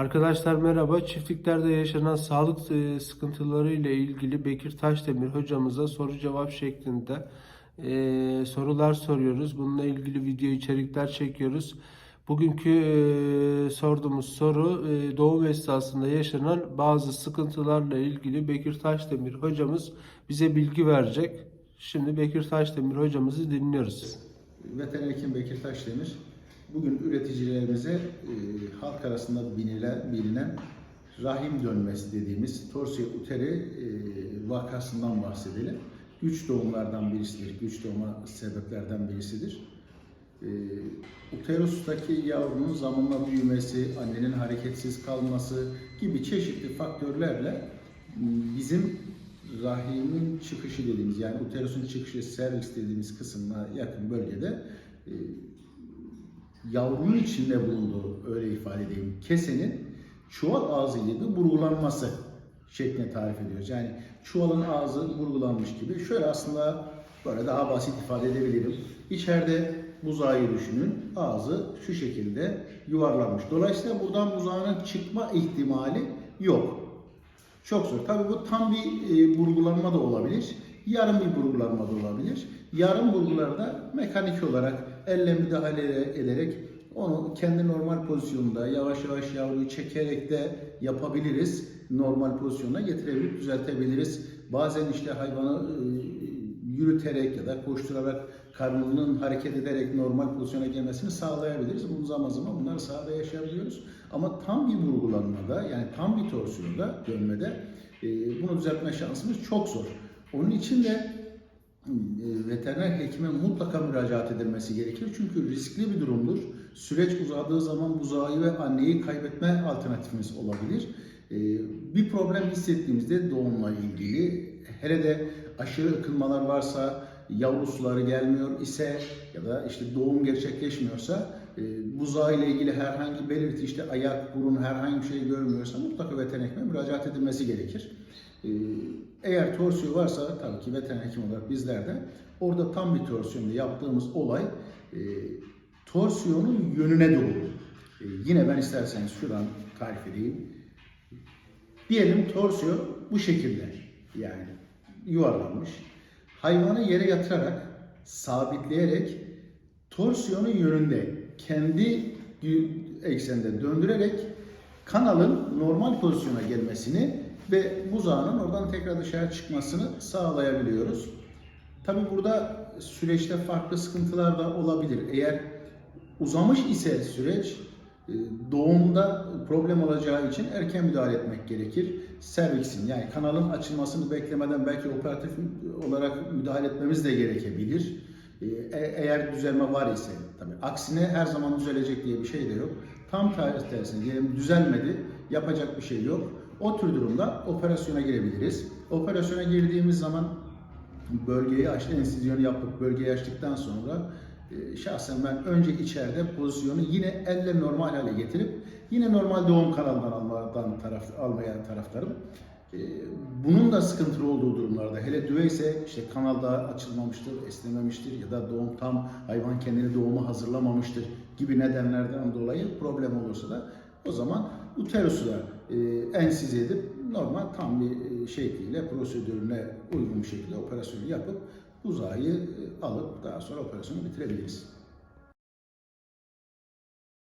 Arkadaşlar merhaba. Çiftliklerde yaşanan sağlık e, sıkıntıları ile ilgili Bekir Taşdemir hocamıza soru cevap şeklinde e, sorular soruyoruz. Bununla ilgili video içerikler çekiyoruz. Bugünkü e, sorduğumuz soru doğum esnasında yaşanan bazı sıkıntılarla ilgili Bekir Taşdemir hocamız bize bilgi verecek. Şimdi Bekir Taşdemir hocamızı dinliyoruz. Veteriner hekim Bekir Taşdemir bugün üreticilerimize e, halk arasında bilinen, bilinen rahim dönmesi dediğimiz torsiye uteri e, vakasından bahsedelim. Güç doğumlardan birisidir, güç doğuma sebeplerden birisidir. E, uterustaki yavrunun zamanla büyümesi, annenin hareketsiz kalması gibi çeşitli faktörlerle bizim rahimin çıkışı dediğimiz yani uterusun çıkışı serviks dediğimiz kısmına yakın bölgede e, yavrunun içinde bulunduğu öyle ifade edeyim kesenin çuval ağzı gibi burgulanması şeklinde tarif ediyoruz. Yani çuvalın ağzı burgulanmış gibi. Şöyle aslında böyle daha basit ifade edebilirim. İçeride buzağıyı düşünün. Ağzı şu şekilde yuvarlanmış. Dolayısıyla buradan buzağının çıkma ihtimali yok. Çok zor. Tabii bu tam bir e, burgulanma da olabilir. Yarım bir burgulanma da olabilir. Yarım burgularda mekanik olarak elle müdahale ederek onu kendi normal pozisyonunda yavaş yavaş yavruyu çekerek de yapabiliriz. Normal pozisyona getirebilip düzeltebiliriz. Bazen işte hayvanı e, yürüterek ya da koşturarak karnının hareket ederek normal pozisyona gelmesini sağlayabiliriz. Bunu zaman zaman bunları sahada yaşayabiliyoruz. Ama tam bir vurgulanmada yani tam bir torsiyonda dönmede e, bunu düzeltme şansımız çok zor. Onun için de veteriner hekime mutlaka müracaat edilmesi gerekir. Çünkü riskli bir durumdur. Süreç uzadığı zaman buzağı ve anneyi kaybetme alternatifimiz olabilir. E, Bir problem hissettiğimizde doğumla ilgili hele de aşırı ıkınmalar varsa, yavru suları gelmiyor ise ya da işte doğum gerçekleşmiyorsa e, buzağı ile ilgili herhangi belirti işte ayak, burun herhangi bir şey görmüyorsa mutlaka veteriner hekime müracaat edilmesi gerekir. E, Eğer torsiyon varsa tabii ki veteriner hekim olarak bizler de orada tam bir torsiyonda yaptığımız olay e, torsiyonun yönüne doğru. E, Yine ben isterseniz şuradan tarif edeyim. Diyelim torsiyon bu şekilde yani yuvarlanmış. Hayvanı yere yatırarak, sabitleyerek torsiyonun yönünde kendi ekseninde döndürerek kanalın normal pozisyona gelmesini ve buzağının oradan tekrar dışarı çıkmasını sağlayabiliyoruz. Tabi burada süreçte farklı sıkıntılar da olabilir. Eğer uzamış ise süreç e, doğumda problem olacağı için erken müdahale etmek gerekir. Serviksin yani kanalın açılmasını beklemeden belki operatif olarak müdahale etmemiz de gerekebilir. E, e- Eğer düzelme var ise tabii. Aksine her zaman düzelecek diye bir şey de yok. Tam tersi tersine diyelim düzelmedi, yapacak bir şey yok. O tür durumda operasyona girebiliriz. Operasyona girdiğimiz zaman bölgeyi açtı, ensizyonu yapıp bölgeyi açtıktan sonra e, şahsen ben önce içeride pozisyonu yine elle normal hale getirip yine normal doğum kanalından almadan taraf, almaya taraftarım. E, Bunun da sıkıntılı olduğu durumlarda hele düve ise işte kanalda açılmamıştır, esnememiştir ya da doğum tam hayvan kendini doğuma hazırlamamıştır gibi nedenlerden dolayı problem olursa da o zaman uterusu da e, ensize edip normal tam bir e, şekliyle prosedürüne uygun bir şekilde operasyonu yapıp uzağı e, alıp daha sonra operasyonu bitirebiliriz.